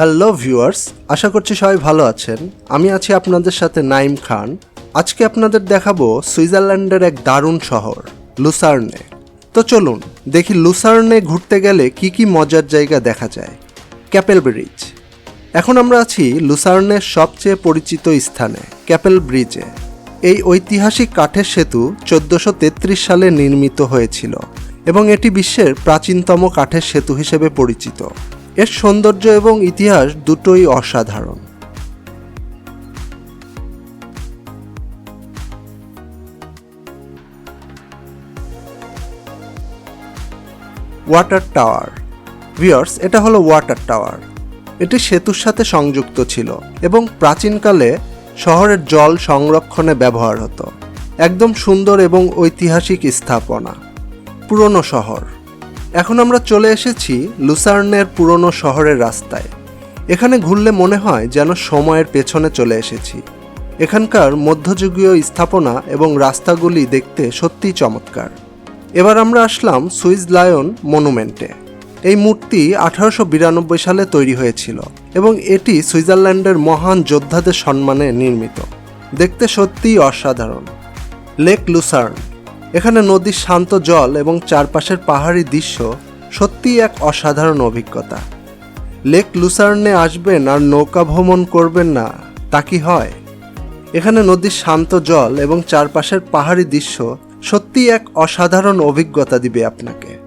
Hello viewers, আশা করছি সবাই ভালো আছেন। আমি আছি আপনাদের সাথে নাইম খান। আজকে আপনাদের দেখাবো সুইজারল্যান্ডের এক দারুণ শহর, লুসার্নে। তো চলুন, দেখি লুসার্নে ঘুরতে গেলে কি কি মজার জায়গা দেখা যায়। Kapell Bridge. এখন আমরা আছি লুসার্নের সবচেয়ে পরিচিত স্থানে, ক্যাপেল ব্রিজে। এই ঐতিহাসিক কাঠের সেতু চোদ্দোশো সালে নির্মিত হয়েছিল এবং এটি বিশ্বের প্রাচীনতম কাঠের সেতু হিসেবে পরিচিত। এর সৌন্দর্য এবং ইতিহাস দুটোই অসাধারণ। Water tower. ভিওর্স এটা হলো ওয়াটার টাওয়ার। এটি সেতুর সাথে সংযুক্ত ছিল এবং প্রাচীনকালে শহরের জল সংরক্ষণে ব্যবহার হতো। একদম সুন্দর এবং ঐতিহাসিক স্থাপনা। পুরনো শহর। এখন আমরা চলে এসেছি লুসার্নের পুরনো শহরের রাস্তায়। এখানে ঘুরলে মনে হয় যেন সময়ের পেছনে চলে এসেছি। এখানকার মধ্যযুগীয় স্থাপনা এবং রাস্তাগুলি দেখতে সত্যিই চমৎকার। এবার আমরা আসলাম সুইস লায়ন মনুমেন্টে। এই মূর্তি আঠারোশো বিরানব্বই সালে তৈরি হয়েছিল এবং এটি সুইজারল্যান্ডের মহান যোদ্ধাদের সম্মানে নির্মিত। দেখতে সত্যিই অসাধারণ। Lake Lucerne. এখানে নদীর শান্ত জল এবং চারপাশের পাহাড়ি দৃশ্য সত্যিই এক অসাধারণ অভিজ্ঞতা। লেক লুসার্নে আসবেন আর নৌকা ভ্রমণ করবেন না, তা কি হয়? এখানে নদীর শান্ত জল এবং চারপাশের পাহাড়ি দৃশ্য সত্যিই এক অসাধারণ অভিজ্ঞতা দিবে আপনাকে।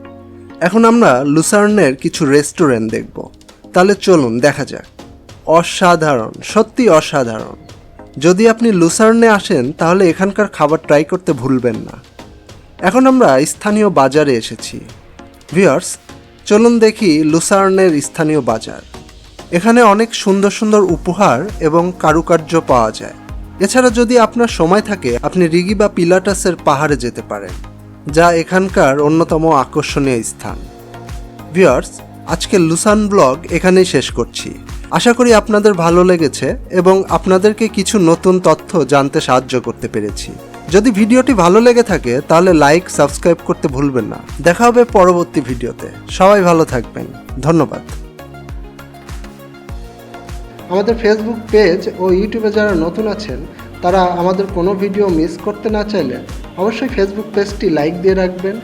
এখন আমরা লুসার্নের কিছু রেস্টুরেন্ট দেখব। তাহলে চলুন, দেখা যাক। অসাধারণ সত্যি অসাধারণ। যদি আপনি লুসার্নে আসেন, তাহলে এখানকার খাবার ট্রাই করতে ভুলবেন না। এখন আমরা স্থানীয় বাজারে এসেছি। ভিওর্স চলুন দেখি লুসার্নের স্থানীয় বাজার। এখানে অনেক সুন্দর সুন্দর উপহার এবং কারুকার্য পাওয়া যায়। এছাড়া যদি আপনার সময় থাকে, আপনি রিগি বা পিলাটাসের পাহাড়ে যেতে পারেন, যা এখানকার অন্যতম আকর্ষণীয় স্থান। ভিওর্স আজকে লুসান ব্লগ এখানেই শেষ করছি। আশা করি আপনাদের ভালো লেগেছে এবং আপনাদেরকে কিছু নতুন তথ্য জানতে সাহায্য করতে পেরেছি। যদি ভিডিওটি ভালো লেগে থাকে, তাহলে লাইক সাবস্ক্রাইব করতে ভুলবেন না। দেখা হবে পরবর্তী ভিডিওতে। সবাই ভালো থাকবেন। ধন্যবাদ। আমাদের ফেসবুক পেজ ও ইউটিউবে যারা নতুন আছেন, তারা আমাদের কোনো ভিডিও মিস করতে না চাইলে অবশ্যই ফেসবুক পেজটি লাইক দিয়ে রাখবেন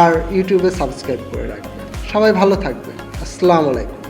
আর ইউটিউবে সাবস্ক্রাইব করে রাখবেন। সবাই ভালো থাকবেন। আসসালামু আলাইকুম।